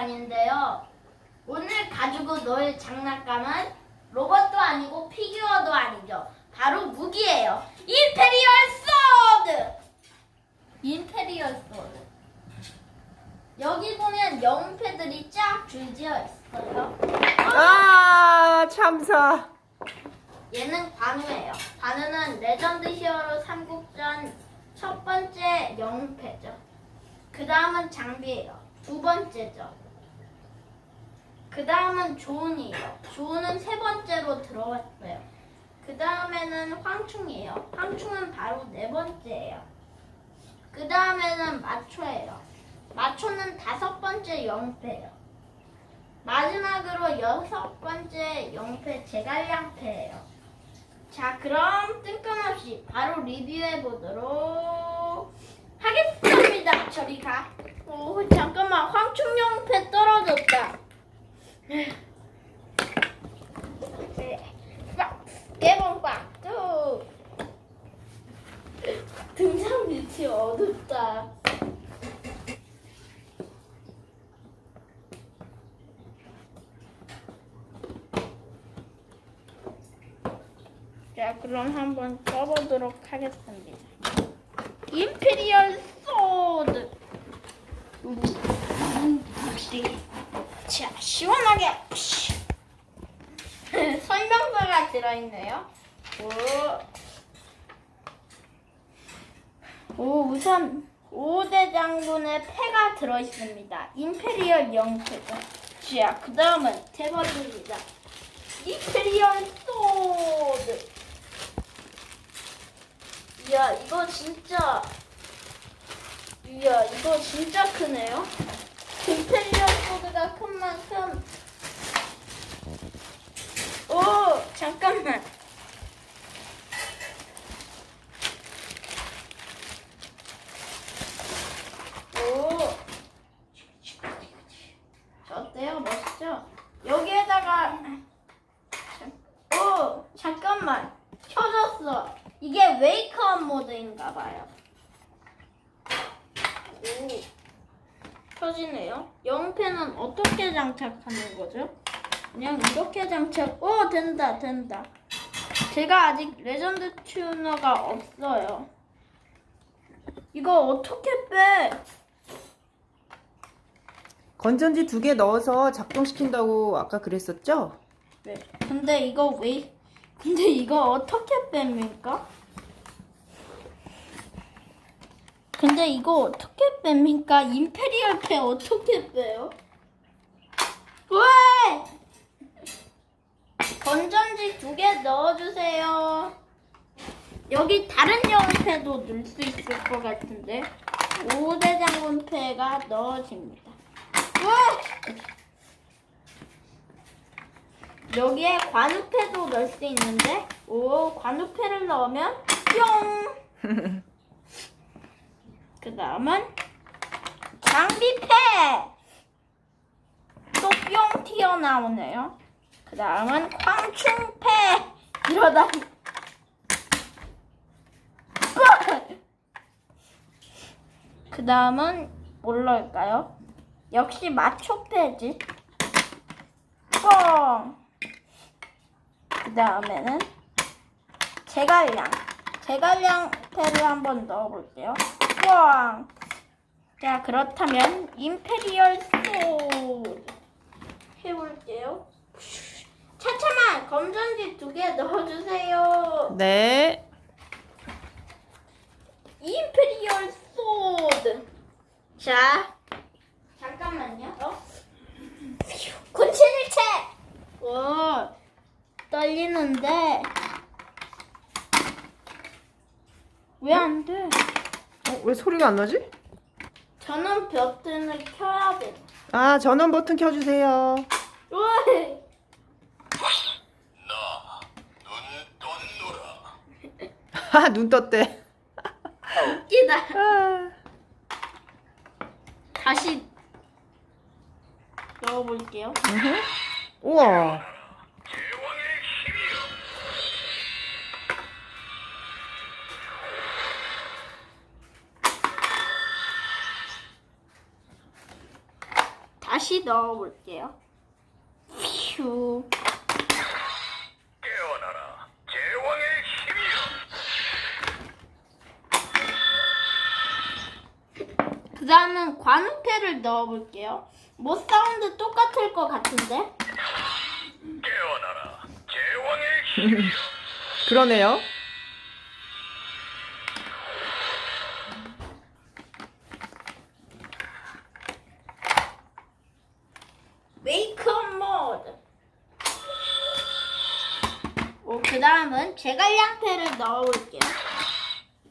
시간인데요. 오늘 가지고 놀 장난감은 로봇도 아니고 피규어도 아니죠. 바로 무기예요. 임페리얼 소드! 임페리얼 소드. 여기 보면 영패들이 쫙 줄지어 있어요. 아 참사. 얘는 관우예요. 관우는 레전드 히어로 삼국전 첫 번째 영패죠. 그 다음은 장비예요. 두 번째죠. 그 다음은 조은이에요. 조은은 세 번째로 들어왔어요. 그 다음에는 황충이에요. 황충은 바로 네 번째예요. 그 다음에는 마초예요. 마초는 다섯 번째 영패예요. 마지막으로 여섯 번째 영패 제갈량패예요. 자, 그럼 뜬금없이 바로 리뷰해 보도록 하겠습니다. 저리 가. 오, 잠깐만. 황충 영패 떨어졌다. 네. 빡! 개봉빡! 또! 등장 밑이 어둡다. 자, 그럼 한번 써보도록 하겠습니다. 임페리얼 소드. 자, 시원하게. 설명서가 들어있네요. 오. 오, 우선 5대 장군의 패가 들어있습니다. 임페리얼 영패죠. 자, 그 다음은 대번입니다. 임페리얼 소드. 이야 이거 진짜 이야 이거 진짜 크네요 임페리얼 소드가 큰 만큼 오 잠깐만 오 저 어때요 멋있죠 여기에다가 오 잠깐만 켜졌어 이게 웨이크업 모드인가 봐요 오 켜지네요 영패는 어떻게 장착하는 거죠? 그냥 이렇게 장착 오 된다 된다 제가 아직 레전드 튜너가 없어요 이거 어떻게 빼? 건전지 두 개 넣어서 작동시킨다고 아까 그랬었죠? 네. 근데 이거 왜? 근데 이거 어떻게 뺍니까? 근데 이거 어떻게 뺍니까? 임페리얼 패 어떻게 빼요? 왜? 건전지 두 개 넣어주세요. 여기 다른 영패도 넣을 수 있을 것 같은데 오대 장군 패가 넣어집니다. 왜? 여기에 관우패도 넣을 수 있는데 오 관우패를 넣으면 뿅. 그 다음은 장비패 또 뿅 튀어나오네요. 그 다음은 광충패 이러다 그 다음은 뭘 넣을까요? 역시 마초패지. 뻥. 그 다음에는 제갈량. 제갈량 패를 한번 넣어볼게요. 뻥. 자, 그렇다면 임페리얼 소드 해볼게요. 차차만 검전지 두 개 넣어주세요. 네. 임페리얼 소드. 자, 잠깐만요. 어? 군침일체. 와, 떨리는데 왜 안 돼? 어, 왜 소리가 안 나지? 전원 버튼을 켜야 돼. 아 전원 버튼 켜주세요. 왜? 아, 눈 떴대. 웃기다. 아, 다시 넣어볼게요. 우와. 다시 넣어볼게요. 휴. 깨어나라 제왕의 힘이여 그 다음은 관우패를 넣어볼게요. 뭐 사운드 똑같을 것 같은데? 깨어나라 제왕의 힘이여 그러네요. 제갈량패를 넣어볼게요.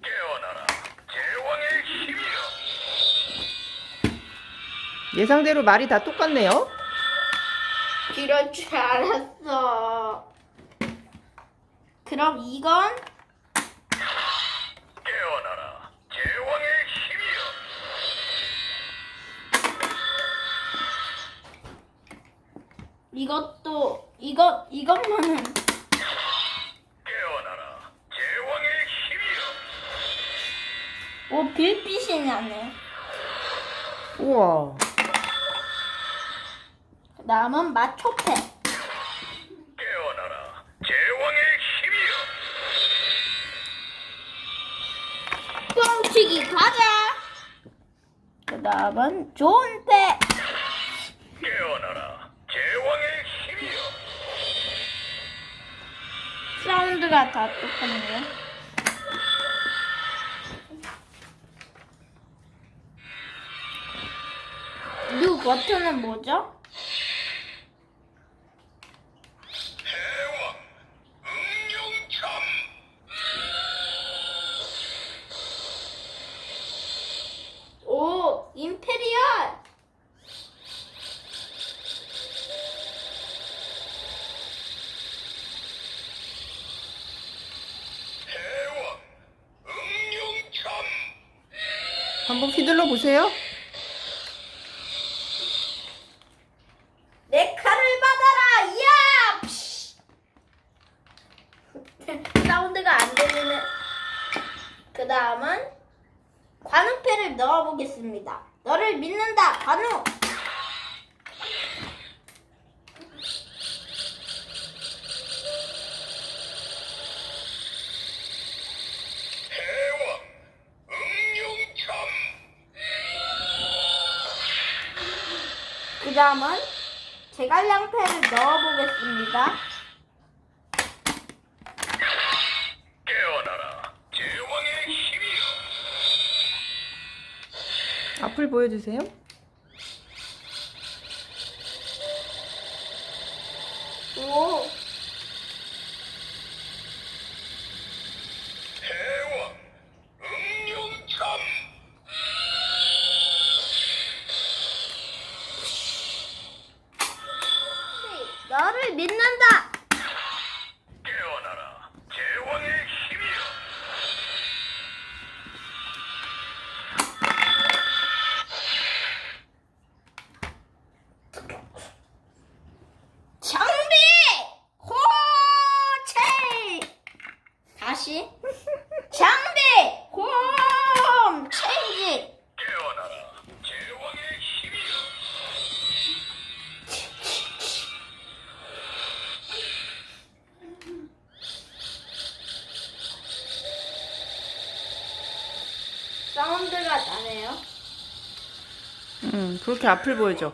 깨어나라 제왕의 힘이여 예상대로 말이 다 똑같네요. 이럴 줄 알았어. 그럼 이건 깨어나라 제왕의 힘이여 이것도 이것 이것만은 빌빛이 나네. 우와. 그 다음은 마초패. 깨어나라 제왕의 힘이여 뻥치기 가자. 그 다음은 좋은 패. 깨어나라 제왕의 힘이여 사운드가 다 똑같네요. 뉴 버튼은 뭐죠? 오, 임페리얼! 한번 휘둘러 보세요. 내 칼을 받아라! 야! 푸시! 사운드가 안 들리는. 그 다음은 넣어보겠습니다. 너를 믿는다, 응용참 그 다음은 제갈량패를 넣어보겠습니다. 깨어나라 제왕의 힘이여 앞을 보여주세요. 사운드가 나네요. 음, 그렇게 앞을 보여줘.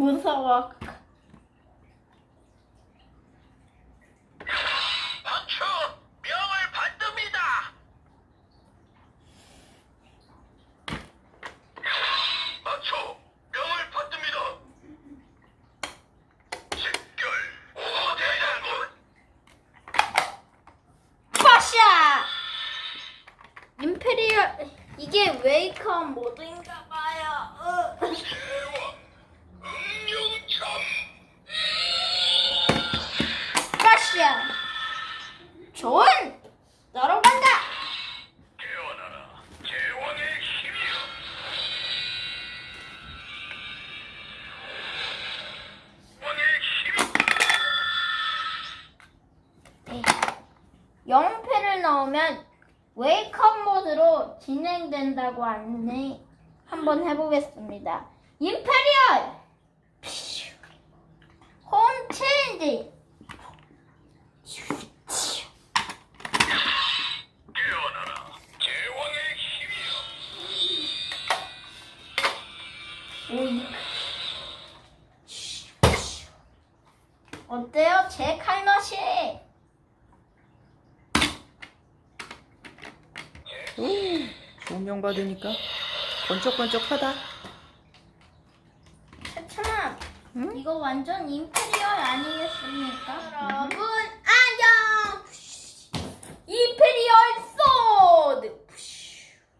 무서워. 멈추! 명을 받듭니다! 멈추! 명을 받듭니다! 직결! 오 대장군! 파샤! 임페리얼 이게 웨이컴 모드인가? 좋은. 너로 간다. 네. 영패를 넣으면 웨이크업 모드로 진행된다고 하니 한번 해보겠습니다. 임페리얼 홈 체인지 어때요? 제 칼맛이 오, 조명 받으니까 번쩍번쩍하다. 참 응? 이거 완전 임페리얼 아니겠습니까? 여러분